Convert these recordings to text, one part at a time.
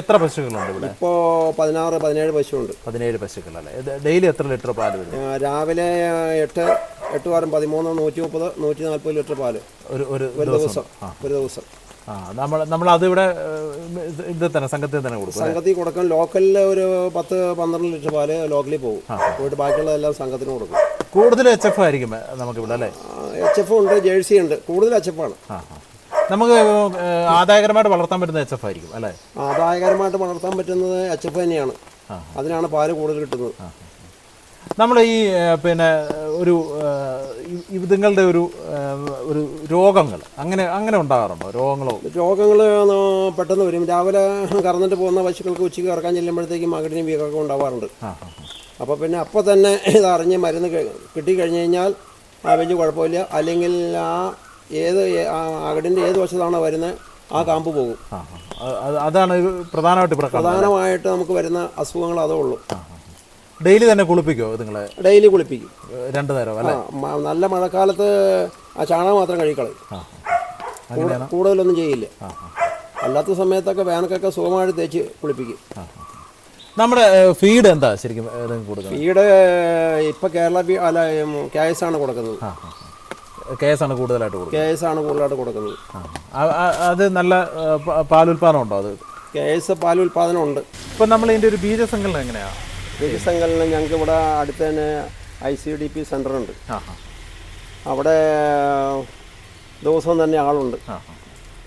എത്ര പശുക്കളുണ്ട് ഇവിടെ? ഇപ്പോൾ പതിനാറ് പതിനേഴ് പശുണ്ട് പതിനേഴ് പശുക്കളല്ലേ? ഡെയിലി എത്ര ലിറ്റർ പാൽ വരും? രാവിലെ എട്ട് എട്ട് വാരം പതിമൂന്ന് നൂറ്റി മുപ്പത് നൂറ്റി നാൽപ്പത് ലിറ്റർ പാൽ. ഒരു ഒരു ഒരു ദിവസം. ഒരു ദിവസം. ആ നമ്മൾ നമ്മൾ അതിവിടെ ഇത് തന്നെ സംഘത്തിൽ തന്നെ കൊടുക്കും സംഘത്തിൽ കൊടുക്കും. ലോക്കലിൽ ഒരു പത്ത് പന്ത്രണ്ട് ലിറ്റർ പാൽ ലോക്കലിൽ പോകും. പോയിട്ട് ബാക്കിയുള്ളതെല്ലാം സംഘത്തിന് കൊടുക്കും. കൂടുതൽ എച്ച് എഫ് ആയിരിക്കും നമുക്കിവിടെ അല്ലേ? എച്ച് എഫ് ഉണ്ട് ജേഴ്സി ഉണ്ട്. കൂടുതൽ എച്ച് എഫ് ആണ്. ആ. നമുക്ക് ആദായകരമായിട്ട് വളർത്താൻ പറ്റുന്ന എച്ച് എഫ് ആയിരിക്കും അല്ലേ? ആദായകരമായിട്ട് വളർത്താൻ പറ്റുന്നത് എച്ച് എഫ് തന്നെയാണ്. അതിനാണ് പാൽ കൂടുതൽ കിട്ടുന്നത്. നമ്മൾ ഈ പിന്നെ ഒരു ഇതുങ്ങളുടെ ഒരു ഒരു രോഗങ്ങൾ അങ്ങനെ അങ്ങനെ ഉണ്ടാകാറുണ്ടോ? രോഗങ്ങളോ? രോഗങ്ങൾ പെട്ടെന്ന് വരും. രാവിലെ കറന്നിട്ട് പോകുന്ന പശുക്കൾക്ക് ഉച്ചയ്ക്ക് ഇറക്കാൻ ചെല്ലുമ്പോഴത്തേക്കും മകടിന് വീക്കൊക്കെ ഉണ്ടാവാറുണ്ട്. അപ്പോൾ പിന്നെ അപ്പോൾ തന്നെ ഇത് അറിഞ്ഞ് മരുന്ന് കഴി- കിട്ടിക്കഴിഞ്ഞ് കഴിഞ്ഞാൽ ആ വലിയ കുഴപ്പമില്ല. അല്ലെങ്കിൽ ആ ഏത് അകടിന്റെ ഏത് വശത്താണോ വരുന്നത് ആ കാമ്പ് പോകും. അതാണ് പ്രധാനമായിട്ട് പ്രധാനമായിട്ട് നമുക്ക് വരുന്ന അസുഖങ്ങൾ അതേ ഉള്ളൂ. ഡെയിലി തന്നെ കുളിപ്പിക്കോ നിങ്ങളെ? ഡെയിലി കുളിപ്പിക്കും. രണ്ട് നേരം അല്ലേ? നല്ല മഴക്കാലത്ത് ആ ചാണകം മാത്രം കഴുകിക്കളയും. കൂടുതലൊന്നും ചെയ്യില്ല. അല്ലാത്ത സമയത്തൊക്കെ വേനൽക്കൊക്കെ സുഖമായിട്ട് തേച്ച് കുളിപ്പിക്കും. നമ്മുടെ ഫീഡ് എന്താ ശരിക്കും ഫീഡ് ഇപ്പം കേരള അല്ല ആണ് കൊടുക്കുന്നത്. കേസ് ആണ് കൂടുതലായിട്ട് കൊടുക്കുന്നത്? കെ എസ് ആണ് കൂടുതലായിട്ട് കൊടുക്കുന്നത് അത് നല്ല പാൽ ഉൽപാദനം പാലുൽപാദനം ഉണ്ടോ അത്? കെ എസ് പാൽ ഉൽപാദനം ഉണ്ട്. ഇപ്പം നമ്മൾ ഇതിന്റെ ഒരു ബീജസങ്കലനം എങ്ങനെയാണ് ബീജസങ്കലനം ഞങ്ങൾക്ക് ഇവിടെ അടുത്ത് തന്നെ I C D P centre ഉണ്ട് അവിടെ ദിവസവും തന്നെ ആളുണ്ട്.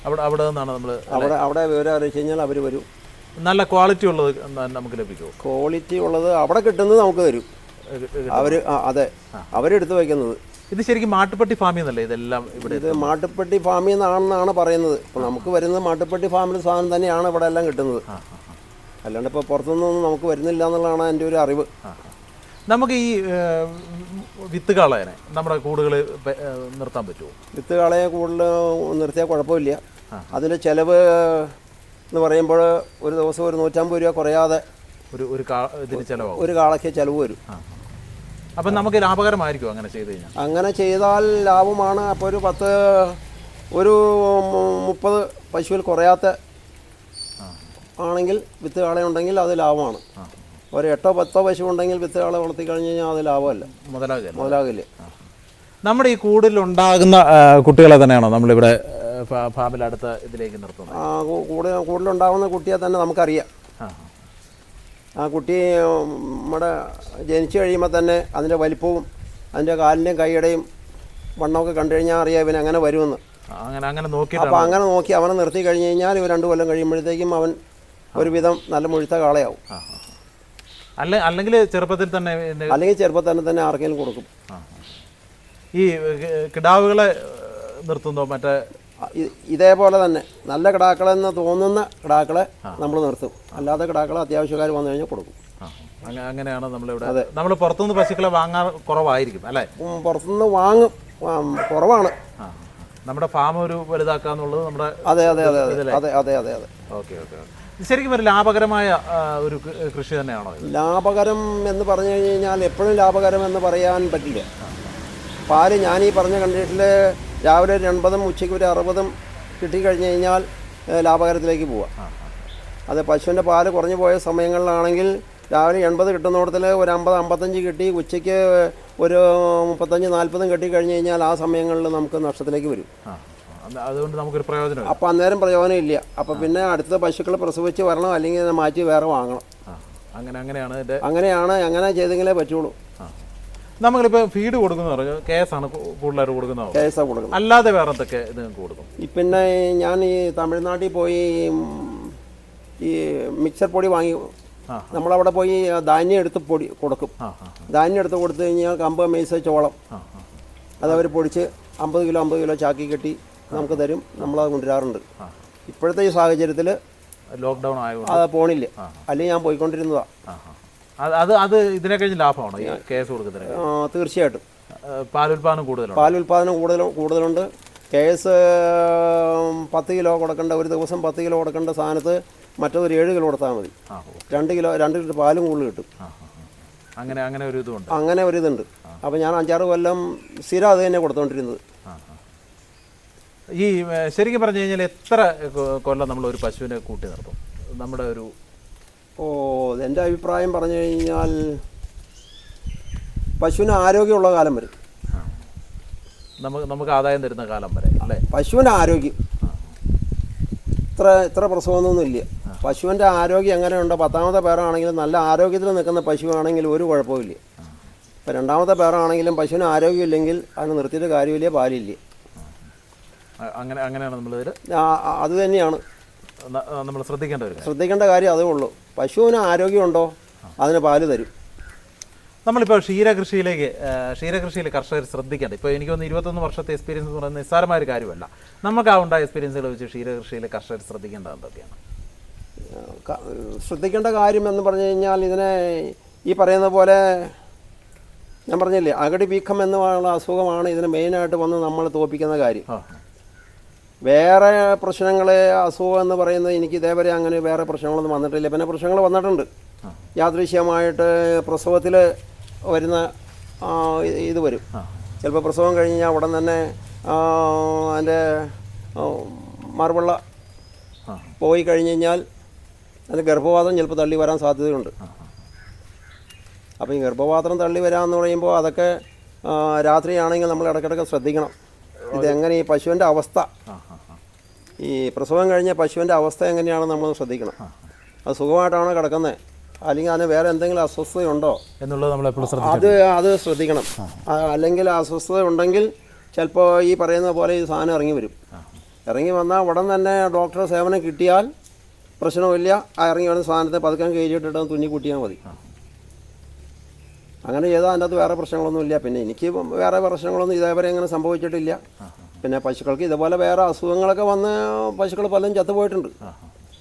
അവിടെ അവിടെ നിന്നാണ് നമ്മൾ അവിടെ അവിടെ വിവരം അറിയിച്ചു കഴിഞ്ഞാൽ അവർ വരും. നല്ല ക്വാളിറ്റി ഉള്ളത് നമുക്ക് ലഭിക്കുമോ ക്വാളിറ്റി ഉള്ളത് അവിടെ കിട്ടുന്നത് നമുക്ക് തരും. അവർ അതെ. അവരെടുത്ത് വയ്ക്കുന്നത്. ഇത് ശരിക്കും മാട്ടുപ്പെട്ടി ഫാമിൽ നിന്നല്ലേ ഇതെല്ലാം ഇവിടെ ഇത് മാട്ടുപ്പെട്ടി ഫാമിൽ നിന്നാണെന്നാണ് പറയുന്നത്. ഇപ്പോൾ നമുക്ക് വരുന്നത് മാട്ടുപ്പെട്ടി ഫാമിലെ സാധനം തന്നെയാണ് ഇവിടെ എല്ലാം കിട്ടുന്നത്. അല്ലാണ്ട് ഇപ്പോൾ പുറത്തുനിന്നൊന്നും നമുക്ക് വരുന്നില്ല എന്നുള്ളതാണ് എന്റെ ഒരു അറിവ്. നമുക്ക് ഈ വിത്ത് കളയനെ നമ്മുടെ കൂടുകൾ നിർത്താൻ പറ്റുമോ? വിത്ത് കളയെ കൂടുതൽ നിർത്തിയാൽ കുഴപ്പമില്ല. അതിന്റെ ചിലവ് എന്ന് പറയുമ്പോൾ ഒരു ദിവസം ഒരു നൂറ്റമ്പത് രൂപ കുറയാതെ ഒരു ഒരു കാ ഇതിന് ചിലവ് ഒരു കാളയ്ക്ക് ചിലവ് വരും. അപ്പം നമുക്ക് ലാഭകരമായിരിക്കും അങ്ങനെ ചെയ്ത് കഴിഞ്ഞാൽ. അങ്ങനെ ചെയ്താൽ ലാഭമാണ്. അപ്പോൾ ഒരു പത്ത് ഒരു മുപ്പത് പശുവിൽ കുറയാത്ത ആണെങ്കിൽ വിത്ത് കാളയുണ്ടെങ്കിൽ അത് ലാഭമാണ്. ഒരു എട്ടോ പത്തോ പശു ഉണ്ടെങ്കിൽ വിത്ത് കാള വളർത്തി കഴിഞ്ഞ് കഴിഞ്ഞാൽ അത് ലാഭമല്ല. മുതലാകില്ല. മുതലാകില്ല. നമ്മുടെ ഈ കൂടിൽ ഉണ്ടാകുന്ന കുട്ടികളെ തന്നെയാണോ നമ്മളിവിടെ ഫാമിലടുത്ത് ഇതിലേക്ക് നിർത്തുന്നത്? കൂടുതലുണ്ടാകുന്ന കുട്ടിയെ തന്നെ നമുക്കറിയാം. ആ കുട്ടി നമ്മുടെ ജനിച്ചു കഴിയുമ്പോൾ തന്നെ അതിന്റെ വലിപ്പവും അതിന്റെ കാലിന്റെയും കൈയുടെയും വണ്ണമൊക്കെ കണ്ടു കഴിഞ്ഞാൽ അറിയാം ഇവൻ അങ്ങനെ വരുമെന്ന്. അങ്ങനെ അങ്ങനെ നോക്കി അപ്പോൾ അങ്ങനെ നോക്കി അവനെ നിർത്തി കഴിഞ്ഞ് കഴിഞ്ഞാൽ ഇവ രണ്ട് കൊല്ലം കഴിയുമ്പോഴത്തേക്കും അവൻ ഒരുവിധം നല്ല മുഴുത്ത കാളയാവും. അല്ല അല്ലെങ്കിൽ ചെറുപ്പത്തിൽ തന്നെ അല്ലെങ്കിൽ ചെറുപ്പത്തിൽ തന്നെ തന്നെ ആർക്കെങ്കിലും കൊടുക്കും. ഈ കിടാവുകളെ നിർത്തുന്നോ? മറ്റേ ഇതേപോലെ തന്നെ നല്ല കിടാക്കളെന്ന് തോന്നുന്ന കിടാക്കളെ നമ്മൾ നിർത്തും. അല്ലാത്ത കിടാക്കളെ അത്യാവശ്യക്കാർ വന്നു കഴിഞ്ഞാൽ കൊടുക്കും. അങ്ങനെയാണ് നമ്മളിവിടെ നമ്മൾ പുറത്തുനിന്ന് പശുക്കളെ വാങ്ങാൻ കുറവായിരിക്കും അല്ലേ? പുറത്തുനിന്ന് വാങ്ങും കുറവാണ്. നമ്മുടെ ഫാം ഒരു വലുതാക്കുക എന്നുള്ളത് നമ്മുടെ അതെ അതെ അതെ അതെ. അതെ അതെ അതെ അതെ. ഓക്കെ ഓക്കെ ശരിക്കും ഒരു ലാഭകരമായ ഒരു കൃഷി തന്നെയാണോ ലാഭകരം എന്ന് പറഞ്ഞു കഴിഞ്ഞാൽ എപ്പോഴും ലാഭകരം എന്ന് പറയാൻ പറ്റില്ല. പാൽ ഞാൻ ഈ പറഞ്ഞ കണ്ടിട്ടിൽ രാവിലെ ഒരു എൺപതും ഉച്ചയ്ക്ക് ഒരു അറുപതും കിട്ടിക്കഴിഞ്ഞ് കഴിഞ്ഞാൽ ലാഭകരത്തിലേക്ക് പോവാം. അത് പശുവിന്റെ പാൽ കുറഞ്ഞു പോയ സമയങ്ങളിലാണെങ്കിൽ രാവിലെ എൺപത് കിട്ടുന്നിടത്തിൽ ഒരു അമ്പത് അമ്പത്തഞ്ച് കിട്ടി ഉച്ചയ്ക്ക് ഒരു മുപ്പത്തഞ്ച് നാൽപ്പതും കിട്ടിക്കഴിഞ്ഞ് കഴിഞ്ഞാൽ ആ സമയങ്ങളിൽ നമുക്ക് നഷ്ടത്തിലേക്ക് വരും. അതുകൊണ്ട് നമുക്കൊരു പ്രയോജനം അപ്പോൾ അന്നേരം പ്രയോജനം ഇല്ല. അപ്പോൾ പിന്നെ അടുത്ത പശുക്കൾ പ്രസവിച്ച് വരണം അല്ലെങ്കിൽ മാറ്റി വേറെ വാങ്ങണം. അങ്ങനെ അങ്ങനെയാണ് അങ്ങനെയാണ് അങ്ങനെ ചെയ്തെങ്കിലേ പറ്റുള്ളൂ. നമ്മളിപ്പോൾ ഫീഡ് കൊടുക്കുന്ന പറഞ്ഞു കേസാണ് കൂടുതലായിട്ട് കൊടുക്കുന്നത് കേസാണ് കൊടുക്കുന്നത്. അല്ലാതെ വേറെ എന്തൊക്കെ ഇത് കൊടുക്കും? പിന്നെ ഞാൻ ഈ തമിഴ്നാട്ടിൽ പോയി ഈ മിക്സർ പൊടി വാങ്ങി. നമ്മളവിടെ പോയി ധാന്യം എടുത്ത് പൊടി കൊടുക്കും. ധാന്യം എടുത്ത് കൊടുത്തു കഴിഞ്ഞാൽ കമ്പ് മീസ ചോളം. ആ ആ അത് അവർ പൊടിച്ച് അമ്പത് കിലോ അമ്പത് കിലോ ചാക്കി കെട്ടി നമുക്ക് തരും. നമ്മളത് കൊണ്ടുവരാറുണ്ട്. ഇപ്പോഴത്തെ ഈ സാഹചര്യത്തിൽ ലോക്ക്ഡൗൺ ആയതുകൊണ്ട്. അത് പോണില്ല. അല്ലെങ്കിൽ ഞാൻ പോയിക്കൊണ്ടിരുന്നതാണ്. അത് അത് ഇതിനെ കഴിഞ്ഞ് ലാഭമാണോ? ഈ കേസ് കൊടുക്കുന്നത് തീർച്ചയായിട്ടും. പാലുൽപാദനം കൂടുതലുണ്ട്? പാൽ ഉൽപാദനം കൂടുതൽ കൂടുതലുണ്ട്. കേസ് പത്ത് കിലോ കൊടുക്കേണ്ട ഒരു ദിവസം പത്ത് കിലോ കൊടുക്കേണ്ട സാധനത്ത് മറ്റൊരു ഏഴ് കിലോ കൊടുത്താൽ മതി. രണ്ട് കിലോ രണ്ട് ലിറ്റർ പാലും കൂടുതൽ കിട്ടും. അങ്ങനെ അങ്ങനെ ഒരു ഇതുണ്ട്. അങ്ങനെ ഒരു ഇതുണ്ട്. അപ്പോൾ ഞാൻ അഞ്ചാറ് കൊല്ലം സ്ഥിരം അത് തന്നെ ആ. ഈ ശരിക്കും പറഞ്ഞു കഴിഞ്ഞാൽ എത്ര കൊല്ലം നമ്മൾ ഒരു പശുവിനെ കൂട്ടി നിർത്തും? നമ്മുടെ ഒരു ഓ എന്റെ അഭിപ്രായം പറഞ്ഞു കഴിഞ്ഞാൽ പശുവിന് ആരോഗ്യമുള്ള കാലം വരെ. നമുക്ക് നമുക്ക് ആദായം തരുന്ന കാലം വരെ അല്ലേ? പശുവിന്റെ ആരോഗ്യം. ഇത്ര ഇത്ര പ്രസവമൊന്നും ഇല്ല. പശുവിന്റെ ആരോഗ്യം എങ്ങനെയുണ്ട് പത്താമത്തെ പേരാണെങ്കിലും നല്ല ആരോഗ്യത്തിൽ നിൽക്കുന്ന പശുവാണെങ്കിൽ ഒരു കുഴപ്പമില്ല ഇപ്പം രണ്ടാമത്തെ പേരാണെങ്കിലും പശുവിന് ആരോഗ്യമില്ലെങ്കിൽ അതിന് നിർത്തിയിട്ട് കാര്യമില്ല പാലില്ല. അങ്ങനെ അങ്ങനെയാണ് ആ- അത് തന്നെയാണ്. നമ്മൾ ശ്രദ്ധിക്കേണ്ട ഒരു കാര്യം. ശ്രദ്ധിക്കേണ്ട കാര്യം അതേ ഉള്ളൂ. പശുവിന് ആരോഗ്യമുണ്ടോ? അതിന് പാൽ തരും. നമ്മളിപ്പോൾ ക്ഷീരകൃഷിയിലേക്ക് ക്ഷീരകൃഷിയിൽ കർഷകർ ശ്രദ്ധിക്കേണ്ട. ഇപ്പോൾ എനിക്ക് തോന്നുന്നു ഇരുപത്തൊന്ന് വർഷത്തെ എക്സ്പീരിയൻസ് എന്ന് പറയുന്നത് നിസ്സാരമായ ഒരു കാര്യമല്ല. നമുക്ക് ആ ഉണ്ടായ എക്സ്പീരിയൻസുകൾ വെച്ച് ക്ഷീരകൃഷിയിൽ കർഷകർ ശ്രദ്ധിക്കേണ്ടത് എന്തൊക്കെയാണ്? ശ്രദ്ധിക്കേണ്ട കാര്യം എന്ന് പറഞ്ഞു കഴിഞ്ഞാൽ ഇതിനെ ഈ പറയുന്ന പോലെ ഞാൻ പറഞ്ഞില്ലേ അകടി വീക്കം എന്നുള്ള അസുഖമാണ് ഇതിന് മെയിനായിട്ട് വന്ന് നമ്മൾ തോപ്പിക്കുന്ന കാര്യം. വേറെ പ്രശ്നങ്ങൾ അസുഖം എന്ന് പറയുന്നത് എനിക്ക് ഇതേവരെ അങ്ങനെ വേറെ പ്രശ്നങ്ങളൊന്നും വന്നിട്ടില്ല. പിന്നെ പ്രശ്നങ്ങൾ വന്നിട്ടുണ്ട്. യാദൃശ്യമായിട്ട് പ്രസവത്തിൽ വരുന്ന ഇത് വരും. ചിലപ്പോൾ പ്രസവം കഴിഞ്ഞ് കഴിഞ്ഞാൽ ഉടൻ തന്നെ അതിന്റെ മറുപള്ള പോയി കഴിഞ്ഞ് കഴിഞ്ഞാൽ അതിന്റെ ഗർഭപാത്രം ചിലപ്പോൾ തള്ളി വരാൻ സാധ്യതയുണ്ട്. അപ്പോൾ ഈ ഗർഭപാത്രം തള്ളി വരാമെന്ന് പറയുമ്പോൾ അതൊക്കെ രാത്രിയാണെങ്കിൽ നമ്മൾ ഇടയ്ക്കിടയ്ക്ക് ശ്രദ്ധിക്കണം. ഇതെങ്ങനെ ഈ പശുവിന്റെ അവസ്ഥ? ഈ പ്രസവം കഴിഞ്ഞ പശുവിന്റെ അവസ്ഥ എങ്ങനെയാണെന്ന് നമ്മൾ ശ്രദ്ധിക്കണം. അത് സുഖമായിട്ടാണോ കിടക്കുന്നത് അല്ലെങ്കിൽ അതിന് വേറെ എന്തെങ്കിലും അസ്വസ്ഥതയുണ്ടോ? എന്നുള്ളത് നമ്മൾ എപ്പോഴും അത് അത് ശ്രദ്ധിക്കണം. അല്ലെങ്കിൽ അസ്വസ്ഥത ഉണ്ടെങ്കിൽ ചിലപ്പോൾ ഈ പറയുന്ന പോലെ ഈ സാധനം ഇറങ്ങി വരും. ഇറങ്ങി വന്നാൽ ഉടൻ തന്നെ ഡോക്ടറെ സേവനം കിട്ടിയാൽ പ്രശ്നമില്ല. ആ ഇറങ്ങി വരുന്ന സാധനത്തെ പതുക്കാൻ കയറ്റിയിട്ടിട്ട് തുന്നി കൂട്ടിയാൽ മതി. അങ്ങനെ ചെയ്താൽ അതിന്റെ അകത്ത് വേറെ പ്രശ്നങ്ങളൊന്നുമില്ല പിന്നെ എനിക്ക് വേറെ പ്രശ്നങ്ങളൊന്നും ഇതേവരെ അങ്ങനെ സംഭവിച്ചിട്ടില്ല. പിന്നെ പശുക്കൾക്ക് ഇതുപോലെ വേറെ അസുഖങ്ങളൊക്കെ വന്ന് പശുക്കൾ പലതും ചത്തുപോയിട്ടുണ്ട്.